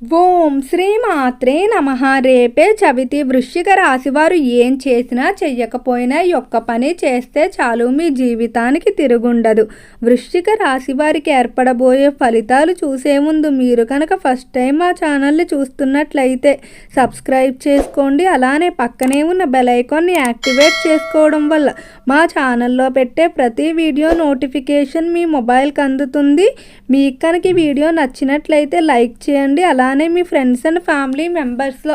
ఓం శ్రీ మాత్రే నమ. రేపే చవితి వృశ్చిక రాశి వారు ఏం చేసినా చెయ్యకపోయినా యొక్క పని చేస్తే చాలు మీ జీవితానికి తిరుగుండదు. వృశ్చిక రాశి వారికి ఏర్పడబోయే ఫలితాలు చూసే ముందు మీరు కనుక ఫస్ట్ టైం మా ఛానల్ని చూస్తున్నట్లయితే సబ్స్క్రైబ్ చేసుకోండి. అలానే పక్కనే ఉన్న బెల్ ఐకాన్ని యాక్టివేట్ చేసుకోవడం వల్ల మా ఛానల్లో పెట్టే ప్రతి వీడియో నోటిఫికేషన్ మీ మొబైల్కి అందుతుంది. మీకు కనుక వీడియో నచ్చినట్లయితే లైక్ చేయండి. అలా అలానే మీ ఫ్రెండ్స్ అండ్ ఫ్యామిలీ మెంబర్స్లో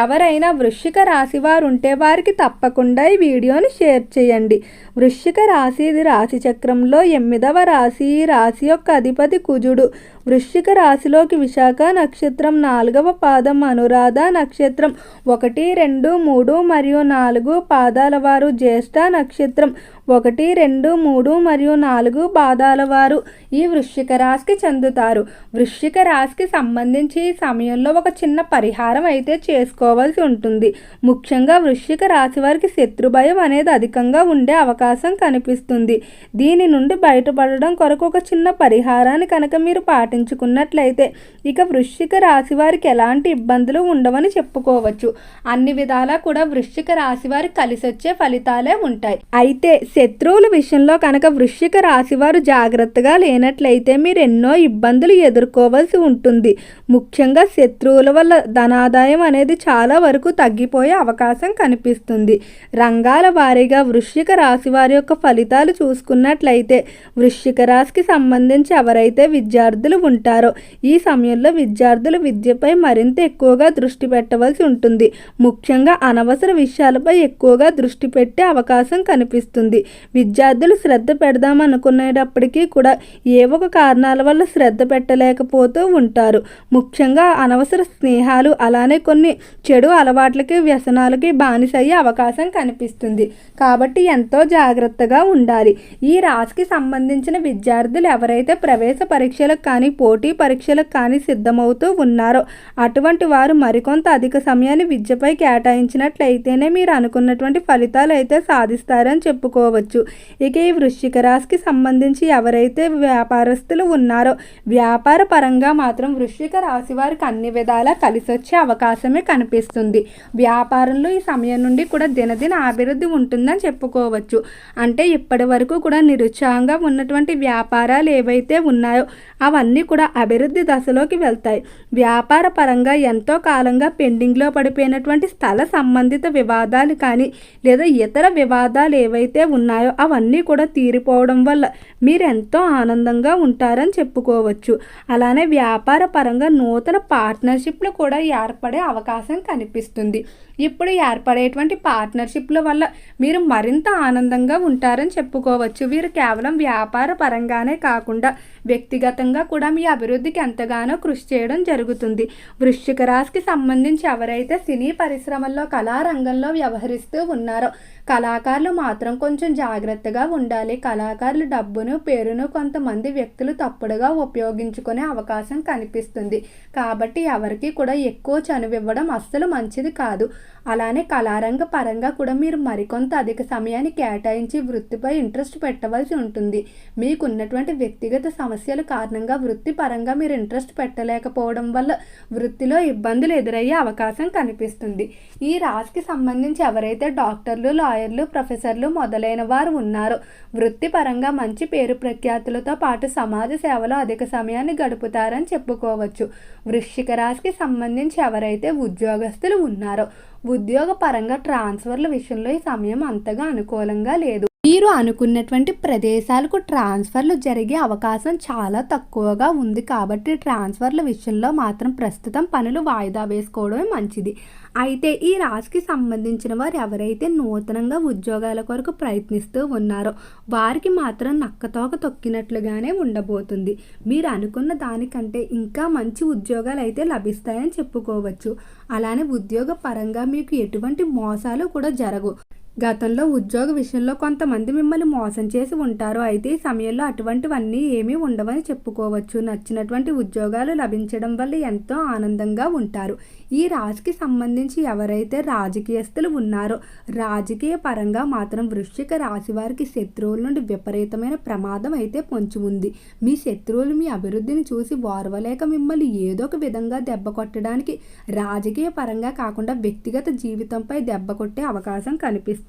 ఎవరైనా వృశ్చిక రాశి వారు ఉంటే వారికి తప్పకుండా ఈ వీడియోని షేర్ చేయండి. వృశ్చిక రాశి ఇది రాశి చక్రంలో ఎనిమిదవ రాశి. ఈ రాశి యొక్క అధిపతి కుజుడు. వృశ్చిక రాశిలోకి విశాఖ నక్షత్రం నాలుగవ పాదం అనురాధ నక్షత్రం ఒకటి రెండు మూడు మరియు నాలుగు పాదాల వారు జ్యేష్ఠ నక్షత్రం ఒకటి రెండు మూడు మరియు నాలుగు పాదాల వారు ఈ వృశ్చిక రాశికి చెందుతారు. వృశ్చిక రాశికి సంబంధించి ఈ సమయంలో ఒక చిన్న పరిహారం అయితే చేసుకోవాల్సి ఉంటుంది. ముఖ్యంగా వృశ్చిక రాశి వారికి శత్రు భయం అనేది అధికంగా ఉండే అవకాశం కనిపిస్తుంది. దీని నుండి బయటపడడం కొరకు ఒక చిన్న పరిహారాన్ని కనుక మీరు పాటించుకున్నట్లయితే ఇక వృశ్చిక రాశి వారికి ఎలాంటి ఇబ్బందులు ఉండవని చెప్పుకోవచ్చు. అన్ని విధాలా కూడా వృశ్చిక రాశి వారికి కలిసి వచ్చే ఫలితాలే ఉంటాయి. అయితే శత్రువుల విషయంలో కనుక వృశ్చిక రాశి వారు జాగ్రత్తగా లేనట్లయితే మీరు ఎన్నో ఇబ్బందులు ఎదుర్కోవాల్సి ఉంటుంది. ముఖ్యంగా శత్రువుల వల్ల ధనాదాయం అనేది చాలా వరకు తగ్గిపోయే అవకాశం కనిపిస్తుంది. రంగాల వారీగా వృశ్చిక రాశి వారి యొక్క ఫలితాలు చూసుకున్నట్లయితే వృశ్చిక రాశికి సంబంధించి ఎవరైతే విద్యార్థులు ఉంటారు. ఈ సమయంలో విద్యార్థులు విద్యపై మరింత ఎక్కువగా దృష్టి పెట్టవలసి ఉంటుంది. ముఖ్యంగా అనవసర విషయాలపై ఎక్కువగా దృష్టి పెట్టే అవకాశం కనిపిస్తుంది. విద్యార్థులు శ్రద్ధ పెడదాం అనుకునేటప్పటికీ కూడా ఏ ఒక కారణాల వల్ల శ్రద్ధ పెట్టలేకపోతూ ఉంటారు. ముఖ్యంగా అనవసర స్నేహాలు అలానే కొన్ని చెడు అలవాట్లకి వ్యసనాలకి బానిసయ్యే అవకాశం కనిపిస్తుంది. కాబట్టి ఎంతో జాగ్రత్తగా ఉండాలి. ఈ రాశికి సంబంధించిన విద్యార్థులు ఎవరైతే ప్రవేశ పరీక్షలకు కానీ పోటీ పరీక్షలకు కానీ సిద్ధమవుతూ ఉన్నారో. అటువంటి వారు మరికొంత అధిక సమయాన్ని విద్యపై కేటాయించినట్లయితేనే మీరు అనుకున్నటువంటి ఫలితాలు అయితే సాధిస్తారని చెప్పుకోవచ్చు. ఇక ఈ వృశ్చిక రాశికి సంబంధించి ఎవరైతే వ్యాపారస్తులు ఉన్నారో వ్యాపార పరంగా మాత్రం వృశ్చిక రాశి వారికి అన్ని విధాలా కలిసి వచ్చే అవకాశమే కనిపిస్తుంది. వ్యాపారంలో ఈ సమయం నుండి కూడా దినదిన అభివృద్ధి ఉంటుందని చెప్పుకోవచ్చు. అంటే ఇప్పటి వరకు కూడా నిరుత్సాహంగా ఉన్నటువంటి వ్యాపారాలు ఏవైతే ఉన్నాయో అవన్నీ కూడా అభివృద్ధి దశలోకి వెళ్తాయి. వ్యాపార పరంగా ఎంతో కాలంగా పెండింగ్లో పడిపోయినటువంటి స్థల సంబంధిత వివాదాలు కానీ లేదా ఇతర వివాదాలు ఏవైతే ఉన్నాయో అవన్నీ కూడా తీరిపోవడం వల్ల మీరు ఎంతో ఆనందంగా ఉంటారని చెప్పుకోవచ్చు. అలానే వ్యాపార పరంగా నూతన పార్ట్నర్షిప్లు కూడా ఏర్పడే అవకాశం కనిపిస్తుంది. ఇప్పుడు ఏర్పడేటువంటి పార్ట్నర్షిప్ల వల్ల మీరు మరింత ఆనందంగా ఉంటారని చెప్పుకోవచ్చు. వీరు కేవలం వ్యాపార పరంగానే కాకుండా వ్యక్తిగతంగా కూడా మీ అభివృద్ధికి ఎంతగానో కృషి చేయడం జరుగుతుంది. వృశ్చిక రాశికి సంబంధించి ఎవరైతే సినీ పరిశ్రమల్లో కళారంగంలో వ్యవహరిస్తూ ఉన్నారో కళాకారులు మాత్రం కొంచెం జాగ్రత్తగా ఉండాలి. కళాకారులు డబ్బును పేరును కొంతమంది వ్యక్తులు తప్పుడుగా ఉపయోగించుకునే అవకాశం కనిపిస్తుంది. కాబట్టి ఎవరికి కూడా ఎక్కువ చనువివ్వడం అస్సలు మంచిది కాదు. అలానే కళారంగ పరంగా కూడా మీరు మరికొంత అధిక సమయాన్ని కేటాయించి వృత్తిపై ఇంట్రెస్ట్ పెట్టవలసి ఉంటుంది. మీకున్నటువంటి వ్యక్తిగత సమస్యల కారణంగా వృత్తి పరంగా మీరు ఇంట్రెస్ట్ పెట్టలేకపోవడం వల్ల వృత్తిలో ఇబ్బందులు ఎదురయ్యే అవకాశం కనిపిస్తుంది. ఈ రాశికి సంబంధించి ఎవరైతే డాక్టర్లు లాయర్లు ప్రొఫెసర్లు మొదలైన వారు ఉన్నారో వృత్తిపరంగా మంచి పేరు ప్రఖ్యాతులతో పాటు సమాజ సేవలో అధిక సమయాన్ని గడుపుతారని చెప్పుకోవచ్చు. వృశ్చిక రాశికి సంబంధించి ఎవరైతే ఉద్యోగస్తులు ఉన్నారో ఉద్యోగ పరంగా ట్రాన్స్ఫర్ల విషయంలో ఈ సమయం అంతగా అనుకూలంగా లేదు. మీరు అనుకున్నటువంటి ప్రదేశాలకు ట్రాన్స్ఫర్లు జరిగే అవకాశం చాలా తక్కువగా ఉంది కాబట్టి ట్రాన్స్ఫర్ల విషయంలో మాత్రం ప్రస్తుతం పనులు వాయిదా వేసుకోవడమే మంచిది. అయితే ఈ రాశికి సంబంధించిన వారు ఎవరైతే నూతనంగా ఉద్యోగాల కొరకు ప్రయత్నిస్తూ ఉన్నారో వారికి మాత్రం నక్కతోక తొక్కినట్లుగానే ఉండబోతుంది. మీరు అనుకున్న దానికంటే ఇంకా మంచి ఉద్యోగాలు అయితే లభిస్తాయని చెప్పుకోవచ్చు. అలానే ఉద్యోగ పరంగా మీకు ఎటువంటి మోసాలు కూడా జరగవు. గతంలో ఉద్యోగ విషయంలో కొంతమంది మిమ్మల్ని మోసం చేసి ఉంటారు. అయితే ఈ సమయంలో అటువంటివన్నీ ఏమీ ఉండవని చెప్పుకోవచ్చు. నచ్చినటువంటి ఉద్యోగాలు లభించడం వల్ల ఎంతో ఆనందంగా ఉంటారు. ఈ రాశికి సంబంధించి ఎవరైతే రాజకీయస్తులు ఉన్నారో రాజకీయ పరంగా మాత్రం వృశ్చిక రాశి వారికి శత్రువుల నుండి విపరీతమైన ప్రమాదం అయితే పొంచి ఉంది. మీ శత్రువులు మీ అభివృద్ధిని చూసి ఓర్వలేక మిమ్మల్ని ఏదో ఒక విధంగా దెబ్బ కొట్టడానికి రాజకీయ పరంగా కాకుండా వ్యక్తిగత జీవితంపై దెబ్బ కొట్టే అవకాశం కనిపిస్తుంది.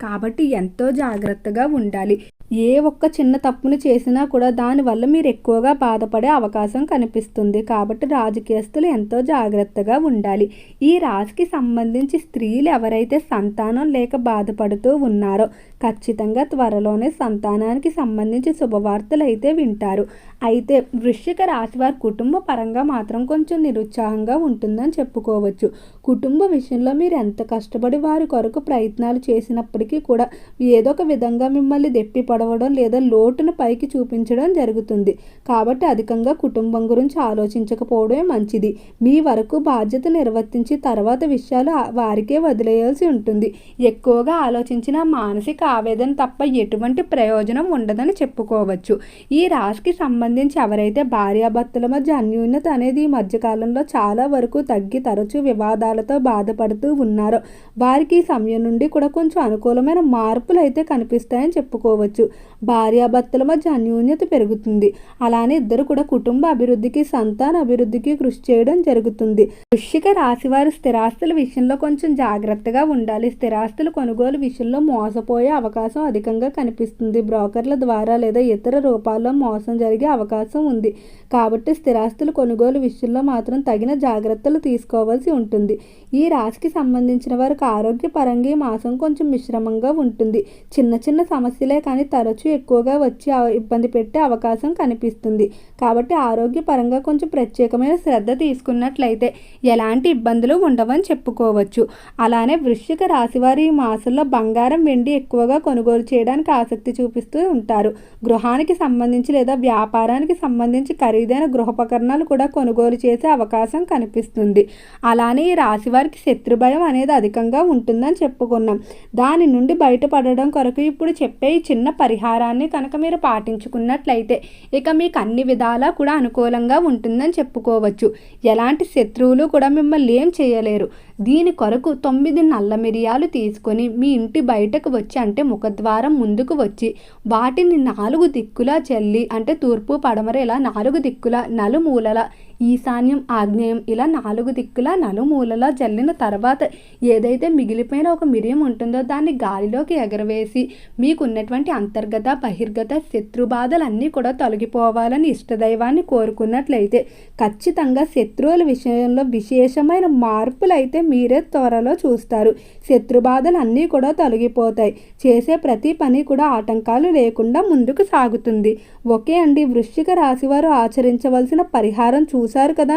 కాబట్టి ఎంతో జాగ్రత్తగా ఉండాలి. ఏ ఒక్క చిన్న తప్పును చేసినా కూడా దానివల్ల మీరు ఎక్కువగా బాధపడే అవకాశం కనిపిస్తుంది. కాబట్టి రాజకీయస్తులు ఎంతో జాగ్రత్తగా ఉండాలి. ఈ రాశికి సంబంధించి స్త్రీలు ఎవరైతే సంతానం లేక బాధపడుతూ ఉన్నారో ఖచ్చితంగా త్వరలోనే సంతానానికి సంబంధించి శుభవార్తలు అయితే వింటారు. అయితే వృశ్చిక రాశి వారి కుటుంబ పరంగా మాత్రం కొంచెం నిరుత్సాహంగా ఉంటుందని చెప్పుకోవచ్చు. కుటుంబ విషయంలో మీరు ఎంత కష్టపడి వారి కొరకు ప్రయత్నాలు చేసినప్పటికీ కూడా ఏదో ఒక విధంగా మిమ్మల్ని దెప్పిపడ పడవడం లేదా లోటును పైకి చూపించడం జరుగుతుంది. కాబట్టి అధికంగా కుటుంబం గురించి ఆలోచించకపోవడమే మంచిది. మీ వరకు బాధ్యత నిర్వర్తించి తర్వాత విషయాలు వారికే వదిలేయాల్సి ఉంటుంది. ఎక్కువగా ఆలోచించిన మానసిక ఆవేదన తప్ప ఎటువంటి ప్రయోజనం ఉండదని చెప్పుకోవచ్చు. ఈ రాశికి సంబంధించి ఎవరైతే భార్యాభర్తల మధ్య అన్యూన్యత అనేది ఈ మధ్యకాలంలో చాలా వరకు తగ్గి తరచూ వివాదాలతో బాధపడుతూ ఉన్నారో. వారికి ఈ సమయం నుండి కూడా కొంచెం అనుకూలమైన మార్పులు అయితే కనిపిస్తాయని చెప్పుకోవచ్చు. భార్యాభర్తల మధ్య అన్యోన్యత పెరుగుతుంది. అలానే ఇద్దరు కూడా కుటుంబ అభివృద్ధికి సంతాన అభివృద్ధికి కృషి చేయడం జరుగుతుంది. వృశ్చిక రాశి వారు స్థిరాస్తుల విషయంలో కొంచెం జాగ్రత్తగా ఉండాలి. స్థిరాస్తుల కొనుగోలు విషయంలో మోసపోయే అవకాశం అధికంగా కనిపిస్తుంది. బ్రోకర్ల ద్వారా లేదా ఇతర రూపాల్లో మోసం జరిగే అవకాశం ఉంది. కాబట్టి స్థిరాస్తుల కొనుగోలు విషయంలో మాత్రం తగిన జాగ్రత్తలు తీసుకోవాల్సి ఉంటుంది. ఈ రాశికి సంబంధించిన వారికి ఆరోగ్యపరంగా ఈ మాసం కొంచెం మిశ్రమంగా ఉంటుంది. చిన్న చిన్న సమస్యలే కానీ తరచూ ఎక్కువగా వచ్చి ఇబ్బంది పెట్టే అవకాశం కనిపిస్తుంది. కాబట్టి ఆరోగ్యపరంగా కొంచెం ప్రత్యేకమైన శ్రద్ధ తీసుకున్నట్లయితే ఎలాంటి ఇబ్బందులు ఉండవని చెప్పుకోవచ్చు. అలానే వృశ్చిక రాశి వారి ఈ మాసంలో బంగారం వెండి ఎక్కువగా కొనుగోలు చేయడానికి ఆసక్తి చూపిస్తూ ఉంటారు. గృహానికి సంబంధించి లేదా వ్యాపారానికి సంబంధించి ఖరీదైన గృహోపకరణాలు కూడా కొనుగోలు చేసే అవకాశం కనిపిస్తుంది. అలానే ఈ రాశి వారికి శత్రుభయం అనేది అధికంగా ఉంటుందని చెప్పుకున్నాం. దాని నుండి బయటపడడం కొరకు ఇప్పుడు చెప్పే ఈ చిన్న పరిహారాన్ని కనుక మీరు పాటించుకున్నట్లయితే ఇక మీకు అన్ని విధాలా కూడా అనుకూలంగా ఉంటుందని చెప్పుకోవచ్చు. ఎలాంటి శత్రువులు కూడా మిమ్మల్ని ఏం చేయలేరు. దీని కొరకు తొమ్మిది నల్ల మిరియాలు తీసుకొని మీ ఇంటి బయటకు వచ్చి అంటే ముఖద్వారం ముందుకు వచ్చి వాటిని నాలుగు దిక్కులా చల్లి అంటే తూర్పు పడమర ఇలా నాలుగు దిక్కుల నలుమూలల ఈశాన్యం ఆగ్నేయం ఇలా నాలుగు దిక్కుల నలుమూలలా జల్లిన తర్వాత ఏదైతే మిగిలిపోయిన ఒక మిరియం ఉంటుందో దాన్ని గాలిలోకి ఎగరవేసి మీకున్నటువంటి అంతర్గత బహిర్గత శత్రు బాధలన్నీ కూడా తొలగిపోవాలని ఇష్టదైవాన్ని కోరుకున్నట్లయితే ఖచ్చితంగా శత్రువుల విషయంలో విశేషమైన మార్పులు అయితే మీరే త్వరలో చూస్తారు. శత్రు బాధలు అన్నీ కూడా తొలగిపోతాయి. చేసే ప్రతి పని కూడా ఆటంకాలు లేకుండా ముందుకు సాగుతుంది. ఓకే అండి వృశ్చిక రాశివారు ఆచరించవలసిన పరిహారం చూశారు కదా?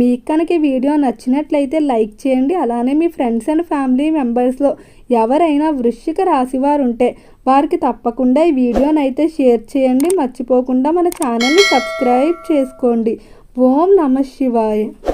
మీకు కనుక వీడియో నచ్చినట్లయితే లైక్ చేయండి. అలానే మీ ఫ్రెండ్స్ అండ్ ఫ్యామిలీ మెంబర్స్లో ఎవరైనా వృశ్చిక రాశి వారు ఉంటే వారికి తప్పకుండా ఈ వీడియోని అయితే షేర్ చేయండి. మర్చిపోకుండా మన ఛానల్ని సబ్స్క్రైబ్ చేసుకోండి. ఓం నమ శివాయ.